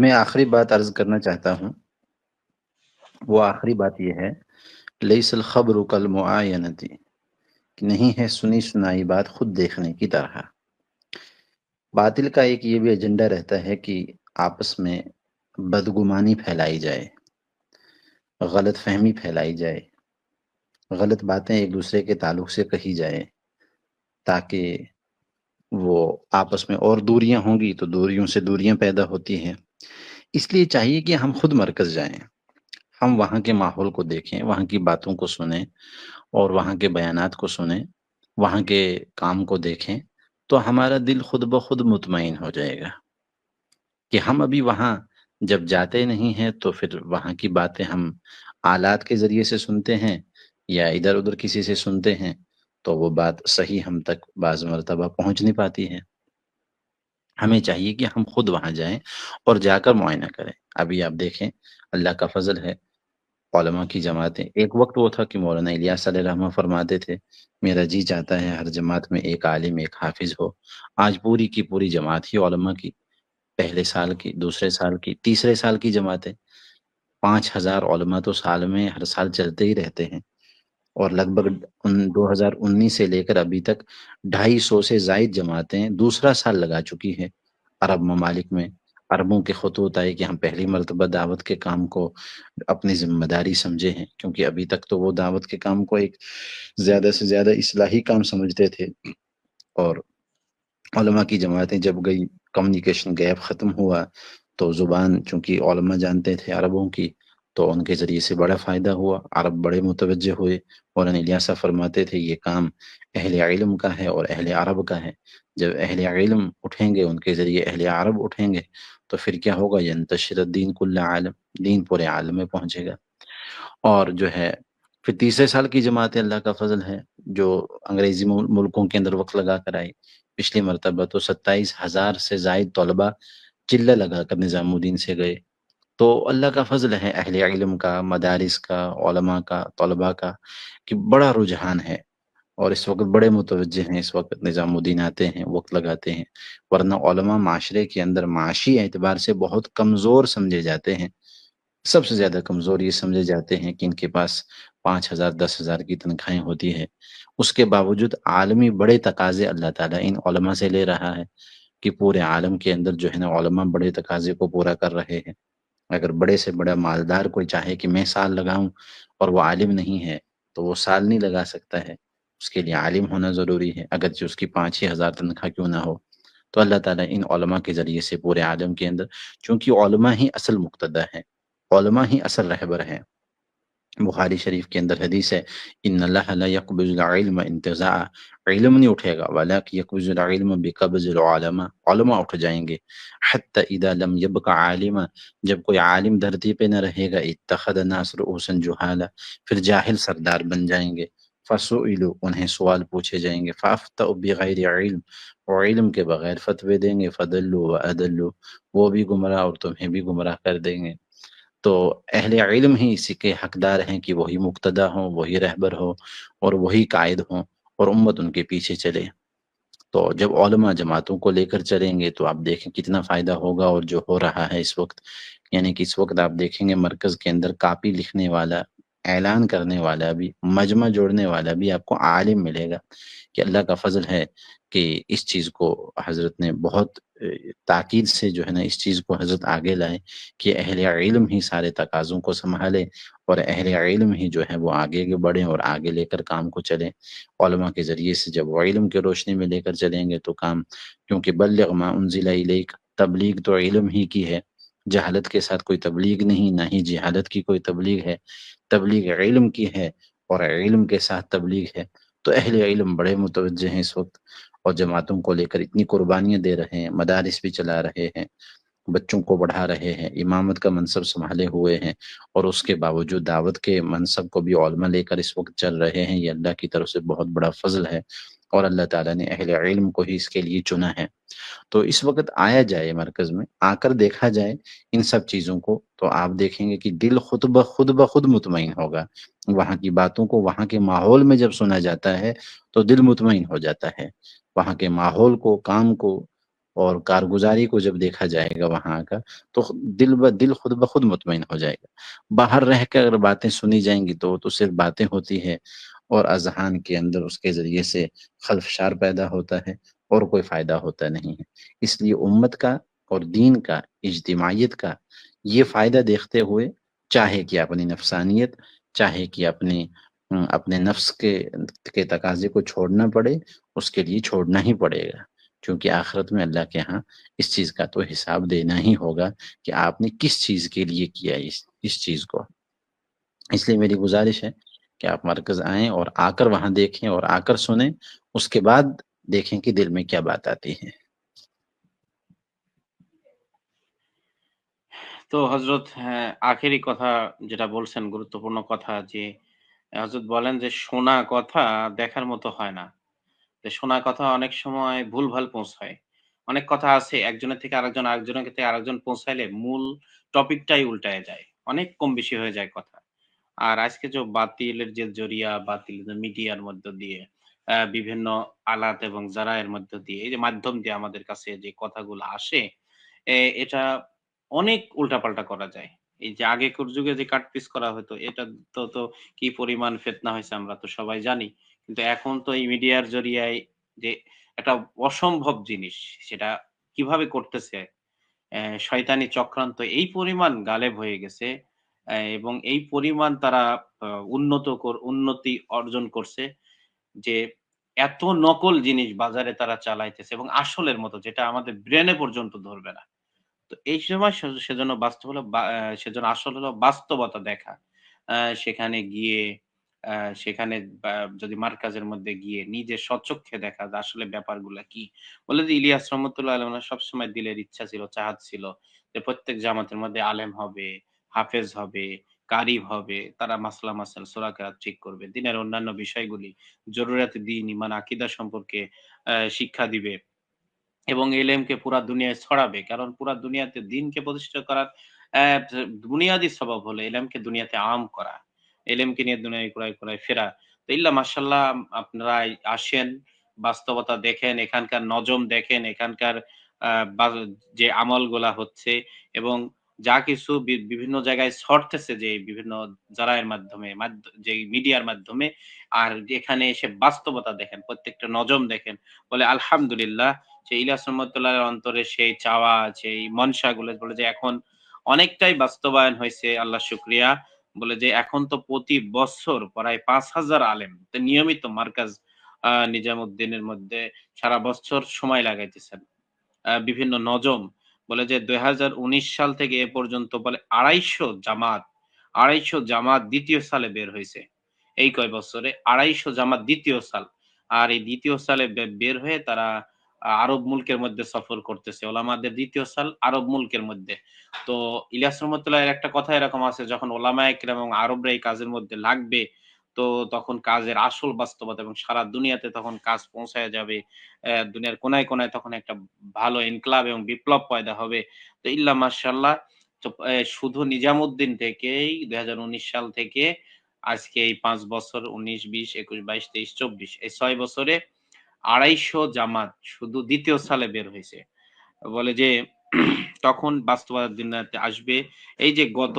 میں آخری بات عرض کرنا چاہتا ہوں۔ وہ آخری بات یہ ہے لئی الخبر کل معینتی کہ نہیں ہے سنی سنائی بات خود دیکھنے کی طرح۔ باطل کا ایک یہ بھی ایجنڈا رہتا ہے کہ آپس میں بدگمانی پھیلائی جائے، غلط فہمی پھیلائی جائے، غلط باتیں ایک دوسرے کے تعلق سے کہی جائے تاکہ وہ آپس میں اور دوریاں ہوں گی تو دوریوں سے دوریاں پیدا ہوتی ہیں۔ اس لیے چاہیے کہ ہم خود مرکز جائیں۔ ہم وہاں کے ماحول کو دیکھیں، وہاں کی باتوں کو سنیں اور وہاں کے بیانات کو سنیں، وہاں کے کام کو دیکھیں تو ہمارا دل خود بخود مطمئن ہو جائے گا کہ ہم ابھی وہاں جب جاتے نہیں ہیں تو پھر وہاں کی باتیں ہم آلات کے ذریعے سے سنتے ہیں یا ادھر ادھر کسی سے سنتے ہیں تو وہ بات صحیح ہم تک بعض مرتبہ پہنچ نہیں پاتی ہے۔ ہمیں چاہیے کہ ہم خود وہاں جائیں اور جا کر معائنہ کریں۔ ابھی آپ دیکھیں، اللہ کا فضل ہے، علماء کی جماعتیں۔ ایک وقت وہ تھا کہ مولانا الیاس علیہ وسلم فرماتے تھے، میرا جی چاہتا ہے ہر جماعت میں ایک عالم، ایک حافظ ہو۔ آج پوری کی پوری جماعت ہی علماء کی، پہلے سال کی، دوسرے سال کی، تیسرے سال کی جماعتیں۔ پانچ ہزار علماء تو سال میں ہر سال چلتے ہی رہتے ہیں۔ اور لگ بھگ دو ہزار انیس سے لے کر ابھی تک ڈھائی سو سے زائد جماعتیں دوسرا سال لگا چکی ہیں۔ عرب ممالک میں عربوں کے خطوط آئے کہ ہم پہلی مرتبہ دعوت کے کام کو اپنی ذمہ داری سمجھے ہیں، کیونکہ ابھی تک تو وہ دعوت کے کام کو ایک زیادہ سے زیادہ اصلاحی کام سمجھتے تھے۔ اور علماء کی جماعتیں جب گئی کمیونیکیشن گیپ ختم ہوا تو زبان چونکہ علماء جانتے تھے عربوں کی تو ان کے ذریعے سے بڑا فائدہ ہوا۔ عرب بڑے متوجہ ہوئے۔ مولانا الیاسا فرماتے تھے، یہ کام اہل علم کا ہے اور اہل عرب کا ہے۔ جب اہل علم اٹھیں گے، ان کے ذریعے اہل عرب اٹھیں گے، تو پھر کیا ہوگا؟ ینتشر الدین کل عالم، دین پورے عالم میں پہنچے گا۔ اور جو ہے، پھر تیسرے سال کی جماعت اللہ کا فضل ہے، جو انگریزی ملکوں کے اندر وقت لگا کر آئی۔ پچھلی مرتبہ تو ستائیس ہزار سے زائد طلبہ چلہ لگا کر نظام الدین سے گئے۔ تو اللہ کا فضل ہے، اہل علم کا، مدارس کا، علماء کا، طلباء کا، کہ بڑا رجحان ہے۔ اور اس وقت بڑے متوجہ ہیں، اس وقت نظام الدین آتے ہیں، وقت لگاتے ہیں۔ ورنہ علماء معاشرے کے اندر معاشی اعتبار سے بہت کمزور سمجھے جاتے ہیں۔ سب سے زیادہ کمزور یہ سمجھے جاتے ہیں کہ ان کے پاس پانچ ہزار، دس ہزار کی تنخواہیں ہوتی ہے اس کے باوجود عالمی بڑے تقاضے اللہ تعالیٰ ان علماء سے لے رہا ہے کہ پورے عالم کے اندر جو ہے نا، علماء بڑے تقاضے کو پورا کر رہے ہیں۔ اگر بڑے سے بڑا مالدار کوئی چاہے کہ میں سال لگاؤں اور وہ عالم نہیں ہے، تو وہ سال نہیں لگا سکتا ہے۔ اس کے لیے عالم ہونا ضروری ہے۔ اگر اس کی پانچ ہی ہزار تنخواہ کیوں نہ ہو۔ تو اللہ تعالیٰ ان علماء کے ذریعے سے پورے عالم کے اندر، چونکہ علماء ہی اصل مقتدہ ہیں، علماء ہی اصل رہبر ہیں۔ بخاری شریف کے اندر حدیث ہے، ان اللہ لا يقبض العلم انتزاع علم نہیں اٹھے گا ولیک یقبض العلم بقبض العلماء، علماء اٹھ جائیں گے۔ حتی اذا لم يبقى عالما، جب کوئی عالم دھرتی پہ نہ رہے گا، اتخذ الناس رؤوسا جہالا، پھر جاہل سردار بن جائیں گے۔ فسئلو انہیں سوال پوچھے جائیں گے۔ فافتہ بغیر علم، اور علم کے بغیر فتوے دیں گے۔ فدلو و وہ بھی گمراہ اور تمہیں بھی گمراہ کر دیں گے۔ تو اہل علم ہی اسی کے حقدار ہیں کہ وہی مقتدا ہوں، وہی رہبر ہو اور وہی قائد ہوں اور امت ان کے پیچھے چلے۔ تو جب علماء جماعتوں کو لے کر چلیں گے تو آپ دیکھیں کتنا فائدہ ہوگا اور جو ہو رہا ہے اس وقت۔ یعنی کہ اس وقت آپ دیکھیں گے مرکز کے اندر کاپی لکھنے والا اعلان کرنے والا بھی، مجمع جوڑنے والا بھی آپ کو عالم ملے گا کہ اللہ کا فضل ہے کہ اس چیز کو حضرت نے بہت تاکید سے جو ہے نا اس چیز کو حضرت آگے لائے کہ اہل علم ہی سارے تقاضوں کو سنبھالے اور اہل علم ہی جو ہے وہ آگے کے بڑھیں اور آگے لے کر کام کو چلیں۔ علماء کے ذریعے سے جب وہ علم کے روشنی میں لے کر چلیں گے تو کام، کیونکہ بلغ ما انزل الیک، تبلیغ تو علم ہی کی ہے۔ جہالت کے ساتھ کوئی تبلیغ نہیں، نہ ہی جہالت کی کوئی تبلیغ ہے۔ تبلیغ علم کی ہے اور علم کے ساتھ تبلیغ ہے۔ تو اہل علم بڑے متوجہ ہیں اس وقت اور جماعتوں کو لے کر اتنی قربانیاں دے رہے ہیں، مدارس بھی چلا رہے ہیں، بچوں کو بڑھا رہے ہیں، امامت کا منصب سنبھالے ہوئے ہیں اور اس کے باوجود دعوت کے منصب کو بھی علماء لے کر اس وقت چل رہے ہیں۔ یہ اللہ کی طرف سے بہت بڑا فضل ہے۔ اور اللہ تعالیٰ نے اہل علم کو ہی اس کے لیے چنا ہے۔ تو اس وقت آیا جائے مرکز میں، آ کر دیکھا جائے ان سب چیزوں کو، تو آپ دیکھیں گے کہ دل خود بخود بخود مطمئن ہوگا۔ وہاں کی باتوں کو وہاں کے ماحول میں جب سنا جاتا ہے، تو دل مطمئن ہو جاتا ہے۔ وہاں کے ماحول کو، کام کو اور کارگزاری کو جب دیکھا جائے گا وہاں کا تو دل ب، دل خود بخود مطمئن ہو جائے گا۔ باہر رہ کر اگر باتیں سنی جائیں گی تو وہ تو صرف باتیں ہوتی ہے اور اذہان کے اندر اس کے ذریعے سے خلفشار پیدا ہوتا ہے اور کوئی فائدہ ہوتا نہیں ہے۔ اس لیے امت کا اور دین کا، اجتماعیت کا یہ فائدہ دیکھتے ہوئے چاہے کہ اپنی نفسانیت، چاہے کہ اپنے اپنے نفس کے کے تقاضے کو چھوڑنا پڑے، اس کے لیے چھوڑنا ہی پڑے گا۔ کیونکہ آخرت میں اللہ کے ہاں اس چیز کا تو حساب دینا ہی ہوگا کہ آپ نے کس چیز کے لیے کیا اس اس چیز کو۔ اس لیے میری گزارش ہے कि आप मरकज़ आएँ और आकर वहाँ देखें और आकर सुनें उसके बाद देखें कि दिल में क्या बात आती है তো হজরত হ্যাঁ, আখেরি কথা যেটা বলছেন গুরুত্বপূর্ণ কথা যে হজরত বলেন যে শোনা কথা দেখার মতো হয় না যে শোনা কথা অনেক সময় ভুলভাল পৌঁছায় অনেক কথা আছে একজনের থেকে আরেকজন আরেকজনের থেকে আরেকজন পৌঁছাইলে মূল টপিকটাই উল্টায় যায় অনেক কম বেশি হয়ে যায় কথা আর আজকে যে বাতিলের যে জরিয়া বাতিল মিডিয়ার মধ্য দিয়ে বিভিন্ন আলাত এবং জারায়ের মধ্য দিয়ে, এই যে মাধ্যম দিয়ে আমাদের কাছে যে কথাগুলো আসে এটা অনেক উল্টাপাল্টা করা যায়। এই যে আগেকার যুগে যে কাটপিস করা হতো, এটা তো তো কি পরিমাণ ফেতনা হয়েছে আমরা তো সবাই জানি। কিন্তু এখন তো এই মিডিয়ার জরিয়ায় যে একটা অসম্ভব জিনিস, সেটা কীভাবে করতেছে শয়তানি চক্রান্ত এই পরিমাণ গালেব হয়ে গেছে। এবং এই পরিমাণ তারা উন্নত উন্নতি অর্জন করছে যে এত নকল জিনিস বাজারে তারা চালাইতেছে এবং আসলের মতো, যেটা আমাদের ব্রেনে পর্যন্ত ধরবে না। তো এই সময় সেজন্য বাস্তব হলো সেজন্য আসল হলো বাস্তবতা দেখা। সেখানে গিয়ে সেখানে যদি মার্কাজের মধ্যে গিয়ে নিজে স্বচক্ষে দেখা যে আসলে ব্যাপারগুলা কি। বলে যে ইলিয়াস রহমতুল্লাহ আলম সবসময় দিলের ইচ্ছা ছিল, চাহাত ছিল যে প্রত্যেক জামাতের মধ্যে আলেম হবে হাফেজ হবে কারিব হবে, তারা মাসলা মাসাল সোরাকেরাত ঠিক করবে। দিনের অন্যান্য বিষয়গুলি জরুরাতে দিন, ইমান, আকিদা সম্পর্কে শিক্ষা দিবে এবং এলেমকে পুরা দুনিয়ায় ছড়াবে। কারণ পুরা দুনিয়াতে দিনকে প্রতিষ্ঠা করার বুনিয়াদি স্বভাব হলো এলেমকে দুনিয়াতে আম করা, এলেমকে নিয়ে দুনিয়ায় কুড়ায় কুড়ায় ফেরা। তো ইল্লা মাসাল্লাহ আপনারা আসেন, বাস্তবতা দেখেন, এখানকার নজম দেখেন, এখানকার যে আমলগুলা হচ্ছে এবং যা কিছু বিভিন্ন জায়গায় ছড়তেছে যে বিভিন্ন জারায়ের মাধ্যমে, মাধ্য- যে মিডিয়ার মাধ্যমে, আর এখানে এসে বাস্তবতা দেখেন, প্রত্যেকটা নজম দেখেন, বলে আলহামদুলিল্লাহ, যে ইলিয়াস রহমতুল্লাহ অন্তরে সেই চাওয়া, সেই মনসা গুলো বলে যে এখন অনেকটাই বাস্তবায়ন হয়েছে, আল্লাহ শুক্রিয়া, বলে যে এখন তো প্রতি বছর প্রায় পাঁচ হাজার আলেম নিয়মিত মার্কাজ নিজামুদ্দিনের মধ্যে সারা বছর সময় লাগাইতেছেন। বিভিন্ন নজম বলে যে দু হাজার উনিশ সাল থেকে এ পর্যন্ত বলে আড়াইশো জামাত আড়াইশো জামাত দ্বিতীয় সালে বের হয়েছে। এই কয় বছরে আড়াইশো জামাত দ্বিতীয় সাল। আর এই দ্বিতীয় সালে বের হয়ে তারা আরব মুলকের মধ্যে সফর করতেছে। ওলামাদের দ্বিতীয় সাল আরব মুলকের মধ্যে। তো ইলিয়াস রহমতুল্লাহ একটা কথা এরকম আছে, যখন ওলামা একরাম এবং আরবরা এই কাজের মধ্যে লাগবে তো তখন কাজের আসল বাস্তবতা এবং সারা দুনিয়াতে তখন কাজ পৌঁছায় যাবে দুনিয়ার কোনায় কোনায় তখন একটা ভালো ইনকলাব এবং বিপ্লব পয়দা হবে। তো ইল্লা আহ, শুধু নিজামুদ্দিন থেকেই দুই হাজার উনিশ সাল থেকে আজকে এই পাঁচ বছর উনিশ বিশ একুশ বাইশ তেইশ চব্বিশ এই ছয় বছরে আড়াইশো জামাত শুধু দ্বিতীয় সালে বের হয়েছে। বলে যে তখন বাস্তবতার দিনাতে আসবে। এই যে গত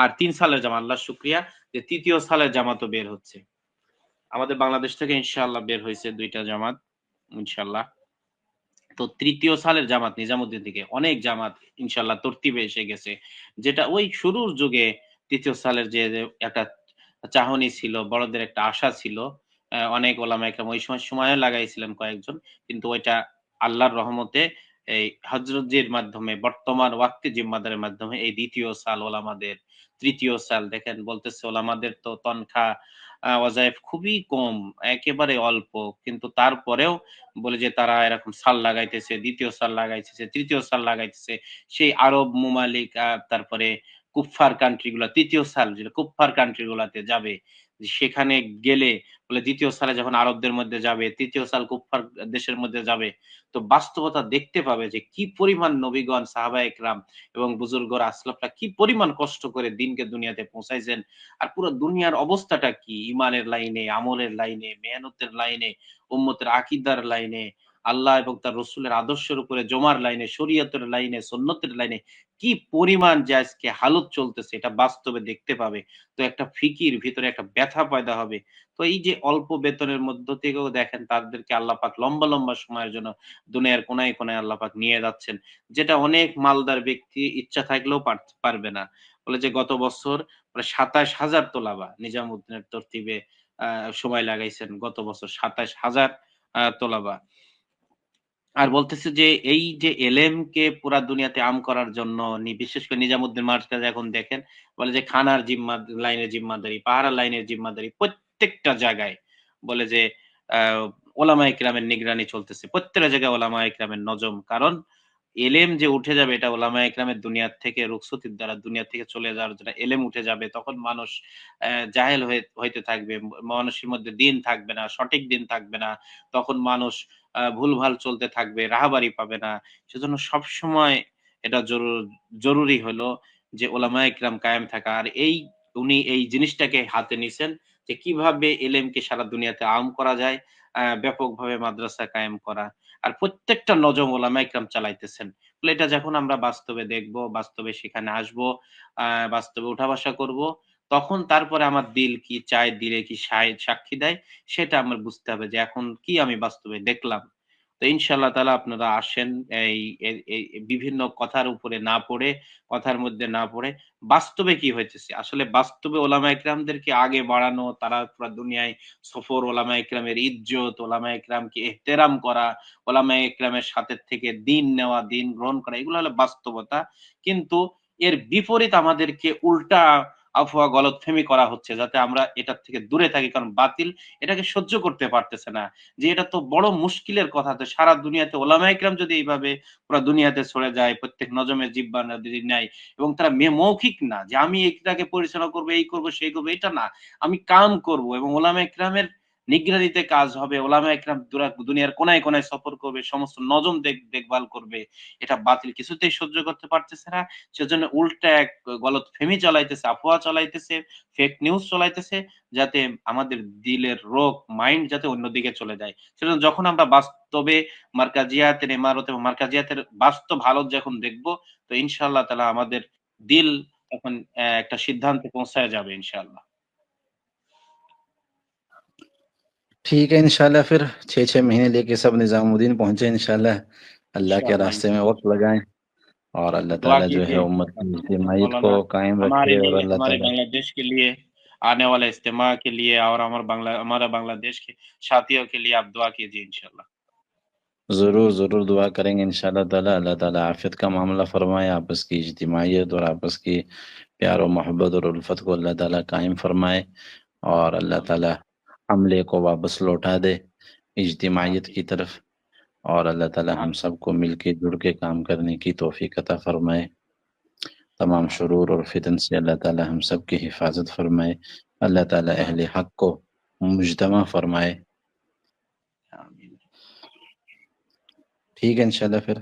আর তিন সালের জামাত আল্লাহ শুক্রিয়া, যে তৃতীয় সালের জামাতও বের হচ্ছে। আমাদের বাংলাদেশ থেকে ইনশাআল্লাহ বের হয়েছে দুইটা জামাত, ইনশাআল্লাহ। তো তৃতীয় সালের জামাত নিজামুদ্দিন থেকে অনেক জামাত ইনশাআল্লাহ তরতিবে এসে গেছে। যেটা ওই শুরুর যুগে তৃতীয় সালের যে একটা চাহনি ছিল, বড়দের একটা আশা ছিল অনেক ওলামা একরাম ওই সময় সময়ও লাগাইছিলেন কয়েকজন, কিন্তু ওইটা আল্লাহর রহমতে এই হজরতজির মাধ্যমে, বর্তমান ওয়াক্তি জিম্মাদারের মাধ্যমে এই দ্বিতীয় সাল ওলামাদের, তৃতীয় সাল, দেখেন বলতেছে ওলামাদের তো তনখা ওয়াজাইফ খুবই কম, একেবারে অল্প, কিন্তু তারপরেও বলে যে তারা এরকম সাল লাগাইতেছে, দ্বিতীয় সাল লাগাইতেছে, তৃতীয় সাল লাগাইতেছে, সেই আরব মুমালিক তারপরে কুফফার কান্ট্রি গুলা, তৃতীয় সাল যেটা কুফফার কান্ট্রি গুলাতে যাবে সেখানে গেলে বলে দ্বিতীয় সালে যখন আরবদের মধ্যে যাবে, তৃতীয় সাল কুফার দেশের মধ্যে যাবে, তো বাস্তবতা দেখতে পাবে যে কি পরিমাণ নবীগণ, সাহাবা একরাম এবং বুজুর্গরা আসলাফরা কি পরিমাণ কষ্ট করে দিনকে দুনিয়াতে পৌঁছাইছেন আর পুরো দুনিয়ার অবস্থাটা কি? ইমানের লাইনে, আমলের লাইনে, মেহনতের লাইনে, উম্মতের আকিদার লাইনে আল্লাহ এবং তার রসুলের আদর্শের উপরে জমার লাইনে শরীয়তের লাইনে সন্ন্যতের লাইনে কি পরিমাণ যে আজকে হালত চলতেছে এটা বাস্তবে দেখতে পাবে। তো একটা ফিকির ভিতরে একটা ব্যথা পয়দা হবে। তো এই যে অল্প বেতনের মধ্য থেকেও দেখেন তাদেরকে আল্লাহ পাক লম্বা লম্বা সময়ের জন্য দুনিয়ার কোনায় কোনায় আল্লাহ পাক নিয়ে যাচ্ছেন। যেটা অনেক মালদার ব্যক্তি ইচ্ছা থাকলেও পার- পারবে না। বলে যে গত বছর প্রায় সাতাশ হাজার তোলাবা নিজামুদ্দিনের তরতিবে আহ, সময় লাগাইছেন। গত বছর সাতাশ হাজার আহ, তোলাবা। আর বলতেছে যে এই যে এলএম কে পুরা দুনিয়াতে আম করার জন্য বিশেষ করে নিজামুদ্দিন মার্কাজ এখন দেখেন, বলে যে খানার জিম্মা লাইনের জিম্মাদারি, পাহাড়ার লাইনের জিম্মাদারি প্রত্যেকটা জায়গায় বলে যে, আহ ওলামা ইকরামের নিগরানি চলতেছে। প্রত্যেকটা জায়গায় ওলামা ইকরামের নজম। কারণ এলেম যে উঠে যাবে, এটা ওলামা ইকরামের দুনিয়ার থেকে রুকসতির দ্বারা দুনিয়া থেকে চলে যাওয়ার যেটা এলেম উঠে যাবে, তখন মানুষ জাহেল হয়ে, হইতে থাকবে, মানুষের মধ্যে দিন থাকবে না, সঠিক দিন থাকবে না, তখন মানুষ ভুলভাল চলতে থাকবে, রাহাবারি পাবে না। সেজন্য সব সময় এটা জরুর- হলো যে ওলামা ইকরাম কায়েম থাকা। আর এই, উনি এই জিনিসটাকে হাতে নিছেন যে কীভাবে এলেমকে সারা দুনিয়াতে আম করা যায় ব্যাপকভাবে মাদ্রাসা কায়েম করা। আর প্রত্যেকটা নজম ওলামা ইকরাম চালাইতেছেন। এটা যখন আমরা বাস্তবে দেখব, বাস্তবে সেখানে আসব বাস্তবে উঠা বসা করব, তখন তারপরে আমার দিল কি চায়, দিলে কি সাক্ষী দেয়, সেটা আমার বুঝতে হবে যে এখন কি আমি বাস্তবে দেখলাম। তো ইনশাল্লাহ তালা আপনারা আসেন এই বিভিন্ন কথার উপরে না পড়ে, কথার মধ্যে না পড়ে। বাস্তবে কি হয়েছে? আসলে বাস্তবে ওলামা ইকরামদেরকে আগে বাড়ানো, তারা পুরো দুনিয়ায় সফর ওলামা ইকরামের ইজ্জত ওলামা ইকরামকে এহতেরাম করা ওলামা ইকরামের সাথে থেকে দিন নেওয়া, দিন গ্রহণ করা, এগুলো হলো বাস্তবতা। কিন্তু এর বিপরীত আমাদেরকে উল্টা আফওয়া গলতফেমি করা হচ্ছে যাতে আমরা এটার থেকে দূরে থাকি, কারণ বাতিল এটাকে সহ্য করতে পারতেছে না। যে এটা তো বড় মুশকিলের কথা, তো সারা দুনিয়াতে ওলামা ইকরাম যদি এইভাবে পুরো দুনিয়াতে ছড়ে যায়, প্রত্যেক নজমে জিব্বা যদি নেয় এবং তারা মে- মৌখিক না, যে আমি এটাকে পরিচালনা করব, এই করব, সেই করব, এটা না, আমি কাম করব, এবং ওলামা ইকরামের নিগরানিতে কাজ হবে ওলামা ইকরাম দুরা- দুনিয়ার কোনায় কোনায় সফর করবে, সমস্ত নজম দেখ- দেখভাল করবে, এটা বাতিল কিছুতেই সহ্য করতে পারতেছে না। সেজন্য উল্টা এক গলত ফেমি চালাইতেছে, আফওয়া চালাইতেছে ফেক নিউজ চালাইতেছে, যাতে আমাদের দিলের রোগ মাইন্ড যাতে অন্যদিকে চলে যায়। সেজন্য যখন আমরা বাস্তবে মার্কাজিয়াতের ইমারত এবং মার্কাজিয়াতের বাস্তব হালত যখন দেখব, তো ইনশাল্লাহ তাআলা আমাদের দিল তখন একটা সিদ্ধান্তে পৌঁছায় যাবে ইনশাআল্লাহ। ٹھیک ہے انشاءاللہ پھر چھ چھ مہینے لے کے سب نظام الدین پہنچے انشاءاللہ۔ اللہ کے راستے میں وقت لگائیں اور اللہ تعالیٰ جو ہے امت اجتماعیت کو قائم رکھے اور اللہ تعالیٰ۔ بنگلہ دیش کے لیے آنے والے اجتماع کے لیے اور ہمارا بنگلہ ہمارا بنگلہ دیش کے ساتھیوں کے لیے آپ دعا کیجیے انشاءاللہ۔ ضرور ضرور دعا کریں گے انشاءاللہ تعالیٰ۔ اللہ تعالیٰ عافیت کا معاملہ فرمائے آپس کی اجتماعیت اور آپس کی پیار و محبت اور الفت کو اللہ تعالیٰ قائم فرمائے اور اللہ تعالیٰ حملے کو واپس لوٹا دے اجتماعیت کی طرف۔ اور اللہ تعالی ہم سب کو مل کے جڑ کے کام کرنے کی توفیق عطا فرمائے۔ تمام شرور اور فتن سے اللہ تعالی ہم سب کی حفاظت فرمائے۔ اللہ تعالی اہل حق کو مجتمع فرمائے۔ ٹھیک ہے انشاءاللہ پھر۔